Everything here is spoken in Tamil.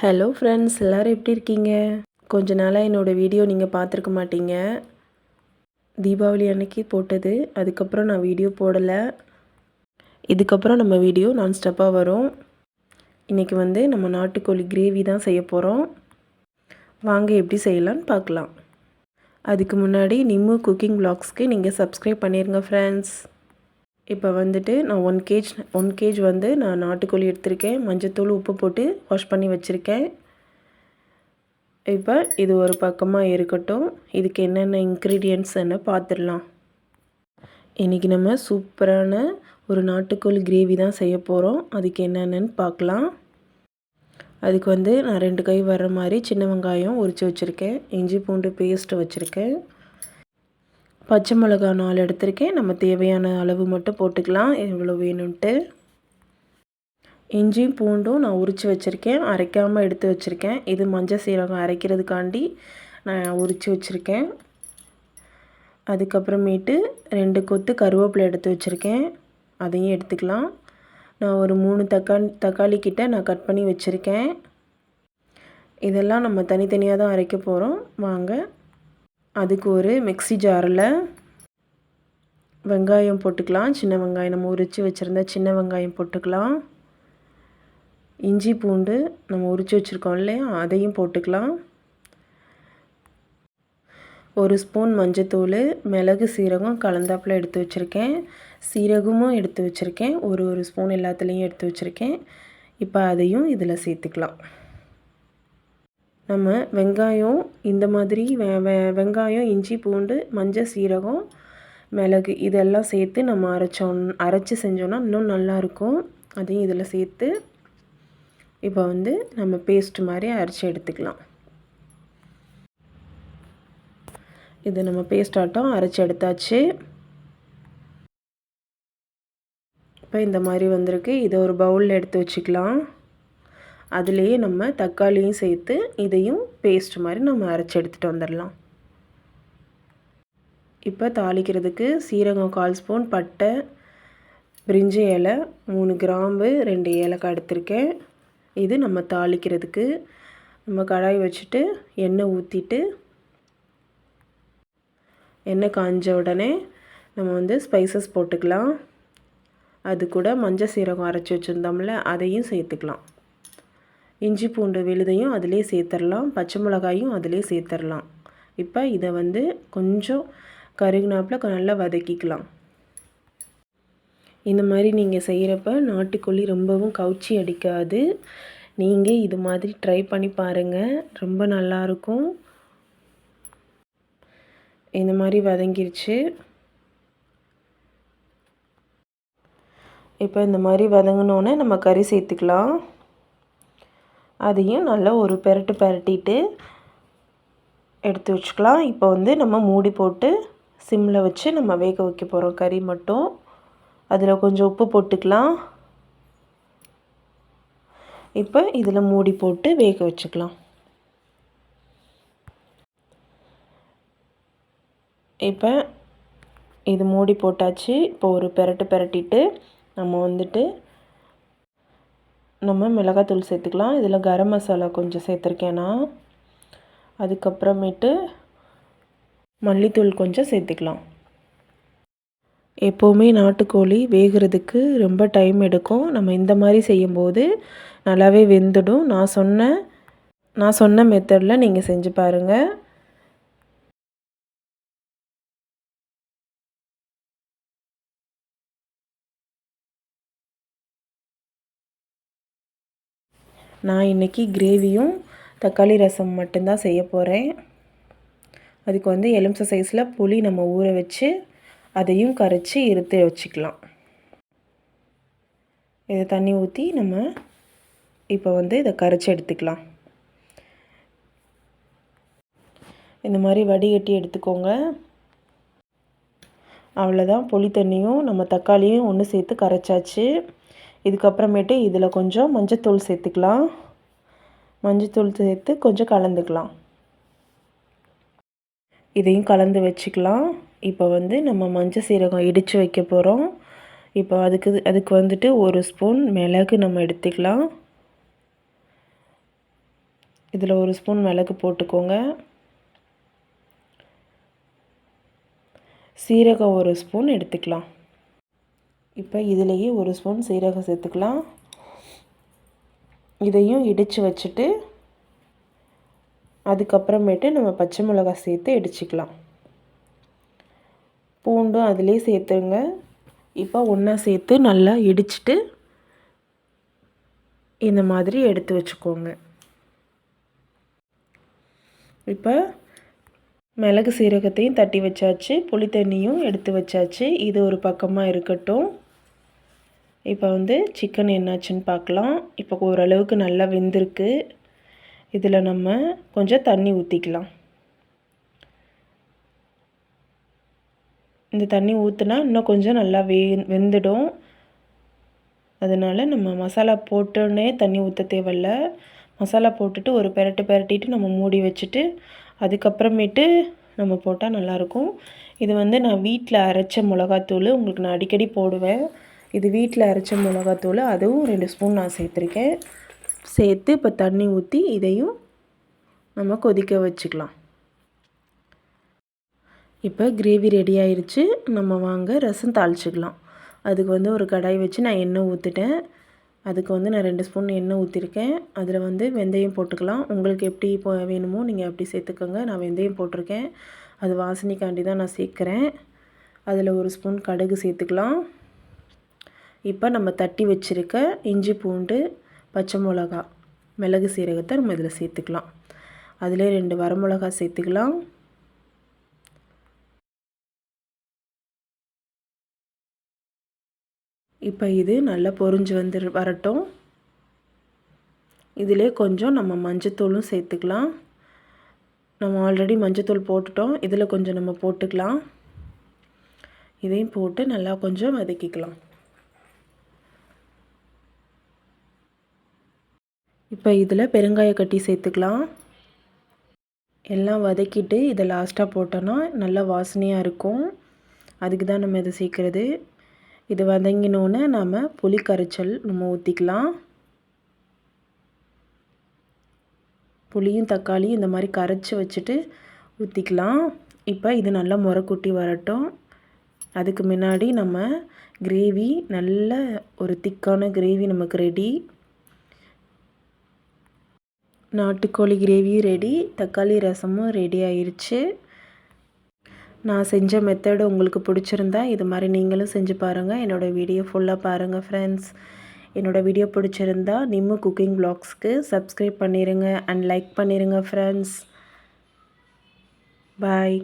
ஹலோ ஃப்ரெண்ட்ஸ் எல்லோரும் எப்படி இருக்கீங்க? கொஞ்ச நாளாக என்னோடய வீடியோ நீங்கள் பார்த்துருக்க மாட்டீங்க. தீபாவளி அன்னைக்கு போட்டது அதுக்கப்புறம் நான் வீடியோ போடலை. இதுக்கப்புறம் நம்ம வீடியோ நான் ஸ்டெப்பாக வரும். இன்றைக்கி வந்து நம்ம நாட்டுக்கோழி கிரேவி தான் செய்ய போகிறோம் வாங்க எப்படி செய்யலான்னு பார்க்கலாம். அதுக்கு முன்னாடி நிம்மு குக்கிங் வ்ளாக்ஸ்க்கு நீங்கள் சப்ஸ்கிரைப் பண்ணிடுங்க ஃப்ரெண்ட்ஸ் இப்போ வந்துட்டு நான் ஒன் கேஜ் ஒன் கேஜ் வந்து நான் நாட்டுக்கோழி எடுத்திருக்கேன். மஞ்சத்தூள் உப்பு போட்டு வாஷ் பண்ணி வச்சுருக்கேன். இப்போ இது ஒரு பக்கமாக இருக்கட்டும். இதுக்கு என்னென்ன இன்க்ரீடியன்ட்ஸ்ன்னு பார்த்துடலாம் இன்றைக்கி நம்ம சூப்பரான ஒரு நாட்டுக்கோழி கிரேவி தான் செய்ய போகிறோம் அதுக்கு என்னென்னு பார்க்கலாம் அதுக்கு வந்து நான் ரெண்டு கை வர்ற மாதிரி சின்ன வெங்காயம் உரித்து வச்சுருக்கேன். இஞ்சி பூண்டு பேஸ்ட்டு வச்சுருக்கேன். பச்சை மிளகா நாலு எடுத்திருக்கேன். நம்ம தேவையான அளவு மட்டும் போட்டுக்கலாம். எவ்வளோ வேணும்ன்ட்டு. இஞ்சியும் பூண்டும் நான் உரித்து வச்சுருக்கேன். அரைக்காமல் எடுத்து வச்சுருக்கேன். இது மஞ்சள் சீரகம் அரைக்கிறதுக்காண்டி நான் உரித்து வச்சுருக்கேன். அதுக்கப்புறமேட்டு ரெண்டு கொத்து கருவேப்பிலை எடுத்து வச்சுருக்கேன். அதையும் எடுத்துக்கலாம். நான் ஒரு மூணு தக்காளி தக்காளி கிட்ட நான் கட் பண்ணி வச்சுருக்கேன். இதெல்லாம் நம்ம தனித்தனியாக தான் அரைக்க போகிறோம் வாங்க. அதுக்கு ஒரு மிக்சி ஜாரில் வெங்காயம் போட்டுக்கலாம். சின்ன வெங்காயம் நம்ம உரித்து வச்சுருந்தா சின்ன வெங்காயம் போட்டுக்கலாம். இஞ்சி பூண்டு நம்ம உரித்து வச்சுருக்கோம் இல்லையா? அதையும் போட்டுக்கலாம். ஒரு ஸ்பூன் மஞ்சத்தூள் மிளகு சீரகம் கலந்தாப்பில் எடுத்து வச்சுருக்கேன். சீரகமும் எடுத்து வச்சுருக்கேன். ஒரு ஒரு ஸ்பூன் எல்லாத்துலேயும் எடுத்து வச்சுருக்கேன். இப்போ அதையும் இதில் சேர்த்துக்கலாம். நம்ம வெங்காயம் இந்த மாதிரி வெ வெ வெங்காயம் இஞ்சி பூண்டு மஞ்சள் சீரகம் மிளகு இதெல்லாம் சேர்த்து நம்ம அரைச்சோம் அரைச்சி செஞ்சோன்னா இன்னும் நல்லாயிருக்கும் அதையும் இதில் சேர்த்து இப்போ வந்து நம்ம பேஸ்ட் மாதிரி அரைச்சி எடுத்துக்கலாம். இது நம்ம பேஸ்ட் ஆட்டம் அரைச்சி எடுத்தாச்சு. இப்போ இந்த மாதிரி வந்திருக்கு. இதை ஒரு பவுலில் எடுத்து வச்சுக்கலாம். அதுலேயே நம்ம தக்காளியும் சேர்த்து இதையும் பேஸ்ட் மாதிரி நம்ம அரைச்சி எடுத்துகிட்டு வந்துடலாம். இப்போ தாளிக்கிறதுக்கு சீரகம் கால் ஸ்பூன் பட்டை பிரிஞ்சி இலை மூணு கிராம்பு ரெண்டு ஏலக்காய் எடுத்திருக்கேன். இது நம்ம தாளிக்கிறதுக்கு நம்ம கடாய் வச்சுட்டு எண்ணெய் ஊற்றிட்டு எண்ணெய் காஞ்ச உடனே நம்ம வந்து ஸ்பைசஸ் போட்டுக்கலாம். அது கூட மஞ்சள் சீரகம் அரைச்சி வச்சுருந்தோம்ல அதையும் சேர்த்துக்கலாம். இஞ்சி பூண்டு விழுதையும் அதிலே சேர்த்துடலாம் பச்சை மிளகாயும் அதிலே சேர்த்துடலாம் இப்போ இதை வந்து கொஞ்சம் கருகினாப்பில் நல்லா வதக்கிக்கலாம். இந்த மாதிரி நீங்கள் செய்கிறப்ப நாட்டுக்கோழி ரொம்பவும் கவுச்சி அடிக்காது. நீங்கள் இது மாதிரி ட்ரை பண்ணி பாருங்கள் ரொம்ப நல்லாயிருக்கும் இந்த மாதிரி வதங்கிருச்சு. இப்போ இந்த மாதிரி வதங்கினோன்னே நம்ம கறி சேர்த்துக்கலாம். அதையும் நல்லா ஒரு பெரட்டு பெரட்டிட்டு எடுத்து வச்சுக்கலாம். இப்போ வந்து நம்ம மூடி போட்டு சிம்மில் வச்சு நம்ம வேக வைக்க போகிறோம் கறி மட்டும். அதில் கொஞ்சம் உப்பு போட்டுக்கலாம். இப்போ இதில் மூடி போட்டு வேக வச்சுக்கலாம். இப்போ இது மூடி போட்டாச்சு. இப்போ ஒரு பெரட்டு பெரட்டிட்டு நம்ம வந்துட்டு நம்ம மிளகாத்தூள் சேர்த்துக்கலாம். இதில் கரம் மசாலா கொஞ்சம் சேர்த்துருக்கேன் நான். அதுக்கப்புறமேட்டு மல்லித்தூள் கொஞ்சம் சேர்த்துக்கலாம். எப்போவுமே நாட்டுக்கோழி வேகிறதுக்கு ரொம்ப டைம் எடுக்கும். நம்ம இந்த மாதிரி செய்யும்போது நல்லாவே வெந்துடும். நான் சொன்ன நான் சொன்ன மெத்தடில் நீங்கள் செஞ்சு பாருங்கள் நான் இன்றைக்கி கிரேவியும் தக்காளி ரசம் மட்டும்தான் செய்ய போகிறேன் அதுக்கு வந்து எலுமிச்சை சைஸில் புளி நம்ம ஊற வச்சு அதையும் கரைச்சி இருத்து வச்சுக்கலாம். இதை தண்ணி ஊற்றி நம்ம இப்போ வந்து இதை கரைச்சி எடுத்துக்கலாம். இந்த மாதிரி வடிகட்டி எடுத்துக்கோங்க. அவ்வளோதான் புளி தண்ணியும் நம்ம தக்காளியும் ஒன்று சேர்த்து கரைச்சாச்சு. இதுக்கப்புறமேட்டு இதில் கொஞ்சம் மஞ்சத்தூள் சேர்த்துக்கலாம். மஞ்சத்தூள் சேர்த்து கொஞ்சம் கலந்துக்கலாம். இதையும் கலந்து வச்சுக்கலாம். இப்போ வந்து நம்ம மஞ்சள் சீரகம் இடித்து வைக்க போகிறோம். இப்போ அதுக்கு அதுக்கு வந்துட்டு ஒரு ஸ்பூன் மிளகு நம்ம எடுத்துக்கலாம். இதில் ஒரு ஸ்பூன் மிளகு போட்டுக்கோங்க. சீரகம் ஒரு ஸ்பூன் எடுத்துக்கலாம். இப்போ இதுலேயே ஒரு ஸ்பூன் சீரகம் சேர்த்துக்கலாம். இதையும் இடித்து வச்சுட்டு அதுக்கப்புறமேட்டு நம்ம பச்சை மிளகாய் சேர்த்து இடிச்சிக்கலாம். பூண்டும் அதிலே சேர்த்துருங்க. இப்போ ஒன்றா சேர்த்து நல்லா இடிச்சிட்டு இந்த மாதிரி எடுத்து வச்சுக்கோங்க. இப்போ மிளகு சீரகத்தையும் தட்டி வச்சாச்சு புளி தண்ணியும் எடுத்து வச்சாச்சு. இது ஒரு பக்கமாக இருக்கட்டும். இப்போ வந்து சிக்கன் என்னாச்சுன்னு பார்க்கலாம். இப்போ ஓரளவுக்கு நல்லா வெந்திருக்கு. இதில் நம்ம கொஞ்சம் தண்ணி ஊற்றிக்கலாம் இந்த தண்ணி ஊற்றுனா இன்னும் கொஞ்சம் நல்லா வே வெந்துடும். அதனால் நம்ம மசாலா போட்டோன்னே தண்ணி ஊற்ற தேவையில்ல. மசாலா போட்டுட்டு ஒரு பெரட்டு பெரட்டிட்டு நம்ம மூடி வச்சுட்டு அதுக்கப்புறமேட்டு நம்ம போட்டால் நல்லாயிருக்கும். இது வந்து நான் வீட்டில் அரைச்ச மிளகாத்தூள் உங்களுக்கு நான் அடிக்கடி போடுவேன். இது வீட்டில் அரைச்ச மிளகாத்தூள் அதுவும் ரெண்டு ஸ்பூன் நான் சேர்த்துருக்கேன். சேர்த்து இப்போ தண்ணி ஊற்றி இதையும் நம்ம கொதிக்க வச்சுக்கலாம். இப்போ கிரேவி ரெடி ஆயிடுச்சு நம்ம வாங்க ரசம் தாளிச்சிக்கலாம். அதுக்கு வந்து ஒரு கடாய் வச்சு நான் எண்ணெய் ஊற்றிட்டேன் அதுக்கு வந்து நான் ரெண்டு ஸ்பூன் எண்ணெய் ஊற்றிருக்கேன் அதில் வந்து வெந்தயம் போட்டுக்கலாம். உங்களுக்கு எப்படி இப்போ வேணுமோ நீங்கள் அப்படி சேர்த்துக்கோங்க. நான் வெந்தயம் போட்டிருக்கேன். அது வாசனைக்காண்டி தான் நான் சேர்க்குறேன். அதில் ஒரு ஸ்பூன் கடுகு சேர்த்துக்கலாம். இப்போ நம்ம தட்டி வச்சுருக்க இஞ்சி பூண்டு பச்சை மிளகா மிளகு சீரகத்தை நம்ம இதில் சேர்த்துக்கலாம். அதிலே ரெண்டு வரமிளகா சேர்த்துக்கலாம். இப்போ இது நல்லா பொறிஞ்சு வந்து வரட்டும். இதிலே கொஞ்சம் நம்ம மஞ்சத்தூளும் சேர்த்துக்கலாம். நம்ம ஆல்ரெடி மஞ்சத்தூள் போட்டுட்டோம். இதில் கொஞ்சம் நம்ம போட்டுக்கலாம். இதையும் போட்டு நல்லா கொஞ்சம் வதக்கிக்கலாம். இப்போ இதில் பெருங்காய கட்டி சேர்த்துக்கலாம். எல்லாம் வதக்கிட்டு இதை லாஸ்ட்டாக போட்டோன்னா நல்லா வாசனையாக இருக்கும். அதுக்கு தான் நம்ம இதை சேர்க்குறது. இது வதங்கினோன்னே நாம் புளி கரைச்சல் நம்ம ஊற்றிக்கலாம் புளியும் தக்காளியும் இந்த மாதிரி கரைச்சி வச்சுட்டு ஊற்றிக்கலாம் இப்போ இது நல்லா முறக்குட்டி வரட்டும். அதுக்கு முன்னாடி நம்ம கிரேவி நல்ல ஒரு திக்கான கிரேவி நமக்கு ரெடி நாட்டுக்கோழி கிரேவியும் ரெடி தக்காளி ரசமும் ரெடி ஆயிடுச்சு நான் செஞ்ச மெத்தடு உங்களுக்கு பிடிச்சிருந்தா இது மாதிரி நீங்களும் செஞ்சு பாருங்கள் என்னோடய வீடியோ ஃபுல்லாக பாருங்கள் ஃப்ரெண்ட்ஸ் என்னோடய வீடியோ பிடிச்சிருந்தா நிம்மு குக்கிங் ப்ளாக்ஸ்க்கு சப்ஸ்கிரைப் பண்ணிடுங்க அண்ட் லைக் பண்ணிடுங்க ஃப்ரெண்ட்ஸ் பாய்